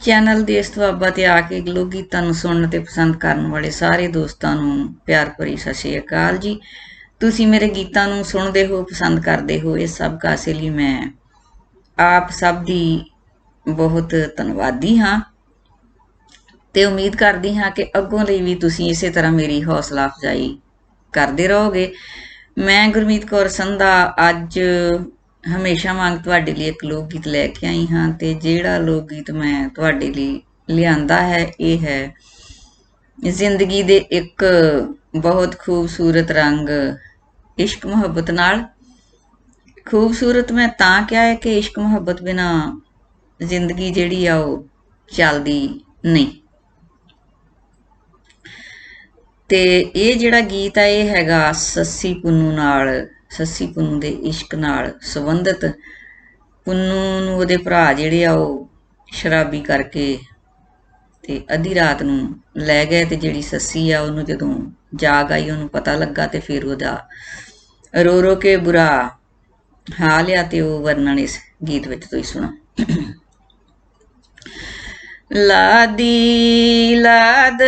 Channel ਦੇਸ਼ ਦੁਆਬਾ ਤੇ ਆ ਕੇ ਲੋਕ ਗੀਤਾਂ ਨੂੰ ਸੁਣਨ ਤੇ ਪਸੰਦ ਕਰਨ ਵਾਲੇ ਸਾਰੇ ਦੋਸਤਾਂ ਨੂੰ ਪਿਆਰ ਭਰੀ ਸਤਿ ਸ਼੍ਰੀ ਅਕਾਲ ਜੀ। ਤੁਸੀਂ ਮੇਰੇ ਗੀਤਾਂ ਨੂੰ ਸੁਣਦੇ ਹੋ, ਪਸੰਦ ਕਰਦੇ ਹੋ ਇਹ ਸਭ ਕਾਸੇ ਲਈ ਮੈਂ ਆਪ ਸਭ ਦੀ ਬਹੁਤ ਧੰਨਵਾਦੀ ਹਾਂ ਤੇ ਉਮੀਦ ਕਰਦੀ ਹਾਂ ਕਿ ਅੱਗੋਂ ਲਈ ਵੀ ਤੁਸੀਂ ਇਸੇ ਤਰ੍ਹਾਂ ਮੇਰੀ ਹੌਸਲਾ ਅਫਜ਼ਾਈ ਕਰਦੇ ਰਹੋਗੇ। ਮੈਂ ਗੁਰਮੀਤ ਕੌਰ ਸੰਧਾ, ਅੱਜ ਹਮੇਸ਼ਾ ਵਾਂਗ ਤੁਹਾਡੇ ਲਈ ਇੱਕ ਲੋਕ ਗੀਤ ਲੈ ਕੇ ਆਈ ਹਾਂ ਤੇ ਜਿਹੜਾ ਲੋਕ ਗੀਤ ਮੈਂ ਤੁਹਾਡੇ ਲਈ ਲਿਆਂਦਾ ਹੈ, ਇਹ ਹੈ ਜ਼ਿੰਦਗੀ ਦੇ ਇੱਕ ਬਹੁਤ ਖੂਬਸੂਰਤ ਰੰਗ ਇਸ਼ਕ ਮੁਹੱਬਤ ਨਾਲ। ਖੂਬਸੂਰਤ ਮੈਂ ਤਾਂ ਕਿਹਾ ਹੈ ਕਿ ਇਸ਼ਕ ਮੁਹੱਬਤ ਬਿਨਾ ਜ਼ਿੰਦਗੀ ਜਿਹੜੀ ਆ ਉਹ ਚੱਲਦੀ ਨਹੀਂ। ਤੇ ਇਹ ਜਿਹੜਾ ਗੀਤ ਆ, ਇਹ ਹੈਗਾ ਸੱਸੀ ਪੁੰਨੂ ਨਾਲ ਸੱਸੀ ਪੁੰਨੂ ਦੇ ਇਸ਼ਕ ਨਾਲ ਸੰਬੰਧਿਤ ਪੁੰਨੂ ਨੂੰ ਉਹਦੇ ਭਰਾ ਜਿਹੜੇ ਆ ਉਹ ਸ਼ਰਾਬੀ ਕਰਕੇ ਤੇ ਅੱਧੀ ਰਾਤ ਨੂੰ ਲੈ ਗਏ ਤੇ ਜਿਹੜੀ ਸੱਸੀ ਆ ਉਹਨੂੰ ਜਦੋਂ ਜਾਗ ਆਈ, ਉਹਨੂੰ ਪਤਾ ਲੱਗਾ ਤੇ ਫਿਰ ਉਹਦਾ ਰੋ ਰੋ ਕੇ ਬੁਰਾ ਹਾਲ ਆ ਤੇ ਉਹ ਵਰਣਨ ਇਸ ਗੀਤ ਵਿੱਚ ਤੁਸੀਂ ਸੁਣੋ। ਲਾਦੀ, ਲਾਦ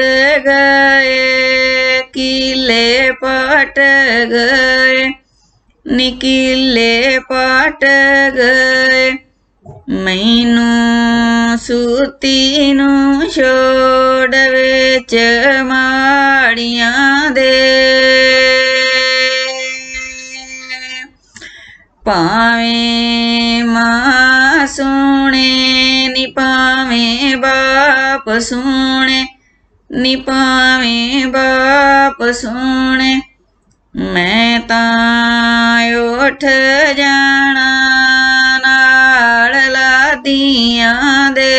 ਗਏ, ਕਿਲੇ ਪਟ ਗਏ ਨਿਕਲੇ ਪਟ ਗਏ। ਮੈਨੂੰ ਸੂਤੀ ਨੂੰ ਛੋੜ ਵਿੱਚ ਮਾੜੀਆਂ ਦੇ। ਭਾਵੇਂ ਮਾਂ ਸੁਣੇ, ਨੀ ਭਾਵੇਂ ਬਾਪ ਸੁਣੇ, ਨੀ ਭਾਵੇਂ ਬਾਪ ਸੁਣੇ। ਮੈਂ ਤਾਂ ਉਠ ਜਾਣਾ ਨਾਲ ਲਾਦੀਆਂ ਦੇ।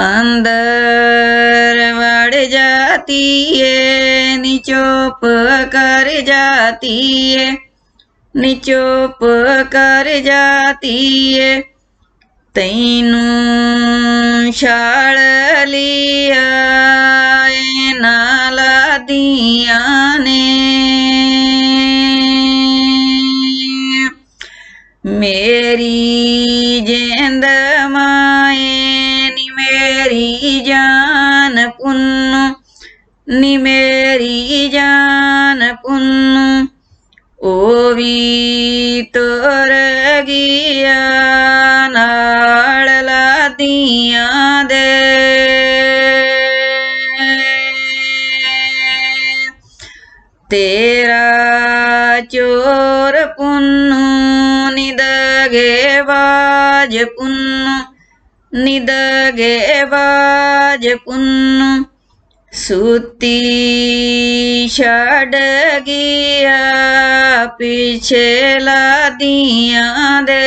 ਅੰਦਰ ਵੜ ਜਾਤੀ ਏ ਨਿਚੋਪ ਕਰ ਜਾਤੀ ਏ ਨਿਚੋਪ ਕਰ ਜਾਤੀ ਏ ਤੈਨੂੰ ਛਾਲ ਲਿਆ। ਨਾਲਾ ਨੇ। ਮੇਰੀ ਜਿੰਦ ਮਾਏ ਨੀ ਮੇਰੀ ਜਾਨ ਪੁੰਨੂ, ਨੀ ਮੇਰੀ ਜਾਨ ਪੁੰਨ। ਉਹ ਵੀ ਤੋਰ ਗਿਆ ਨਾਲ ਲਾਦੀਆਂ ਦੇ। ਤੇਰਾ ਚੋਰ ਪੁੰਨੂ ਨਿਦਗੇ ਬਾਜ ਪੁੰਨੂ ਨਿਦਗੇ ਬਾਜ ਪੁੰਨੂ, ਸੂਤੀ ਛੱਡ ਗਿਆ ਪਿਛੇ ਲਾਦੀਆਂ ਦੇ।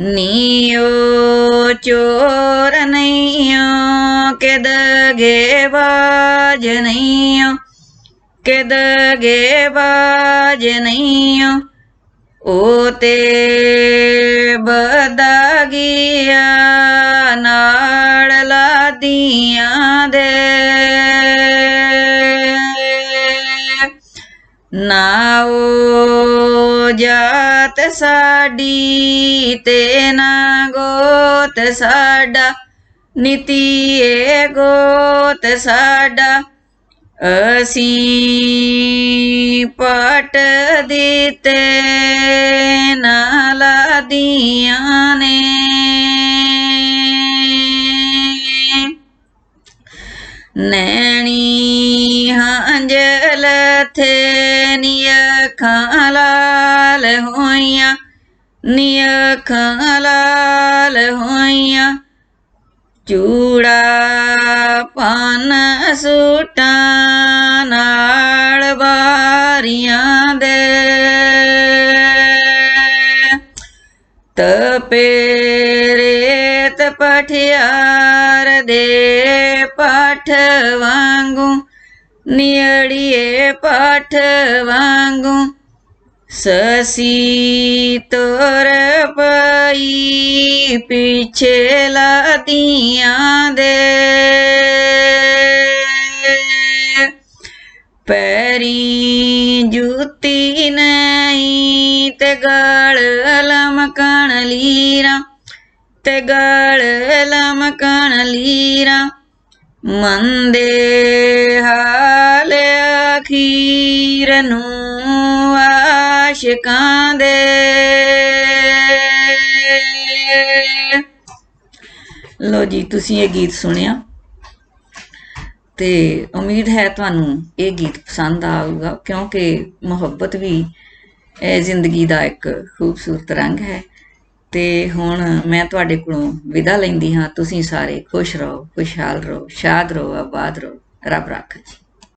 ਨੀਓ ਚੋਰ ਨਈਓ ਕਿਦਗੇ ਬਾਜ ਨਈਓ ਕਿਦਗੇ ਬਾਜ ਨਈਓ ਉਹ ਤੇ ਬਦਾ ਗਿਆ ਨਾਲ ਲਾਦੀਆਂ ਦੇ। ਨਾ ਉਹ ਜਾਤ ਸਾਡੀ ਤੇ ਨਾ ਗੋਤ ਸਾਡਾ। ਨੀਤੀਏ ਗੋਤ ਸਾਡਾ, ਅਸੀਂ ਪਟ ਦਿੱਤੇ ਨਾਲਾ ਦੀਆਂ ਨੇ। ਨੈਣੀ ਹੰਜਲ ਥੇ ਨਿਯਖਾਂ ਲਾਲ ਹੋਈਆਂ ਨਿਯਖਾਂ ਲਾਲ ਹੋਈਆਂ। ਚੂੜਾ ਪਾਨ ਸੂਟਾਂ ਨਾਲ ਬਾਰੀਆਂ ਦੇ ਤਪੇਰੇਤ ਪਠਿਆਰ ਦੇ ਪਾਠ ਵਾਂਗੂ ਨਿੜੀਏ ਪਾਠ ਵਾਂਗੂ ਸਸੀ ਤੋਰ ਪਈ ਪਿਛੇ ਲਾਤੀਆਂ ਦੇ। ਪੈਰੀ ਜੁੱਤੀ ਨਹੀਂ ਤੇ ਗਲ ਲਮਕਣ ਲੀਰਾ, ਤੇ ਗਲ ਲਮਕਣ ਲੀਰਾ। ਮੰਦੇ ਹਾਲ ਅਖੀਰ ਨੂੰ ਆਸ਼ਿਕਾਂ ਦੇ। ਲੋ ਜੀ, ਤੁਸੀਂ ਇਹ ਗੀਤ ਸੁਣਿਆ ਤੇ ਉਮੀਦ ਹੈ ਤੁਹਾਨੂੰ ਇਹ ਗੀਤ ਪਸੰਦ ਆਊਗਾ, ਕਿਉਂਕਿ ਮੁਹੱਬਤ ਵੀ ਜ਼ਿੰਦਗੀ ਦਾ ਇੱਕ ਖੂਬਸੂਰਤ ਰੰਗ ਹੈ। ਤੇ ਹੁਣ ਮੈਂ ਤੁਹਾਡੇ ਕੋਲੋਂ ਵਿਦਾ ਲੈਂਦੀ ਹਾਂ। ਤੁਸੀਂ ਸਾਰੇ ਖੁਸ਼ ਰਹੋ, ਖੁਸ਼ਹਾਲ ਰਹੋ, ਸ਼ਾਦ ਰਹੋ, ਆਬਾਦ ਰਹੋ। ਰੱਬ ਰਾਖਾ ਜੀ।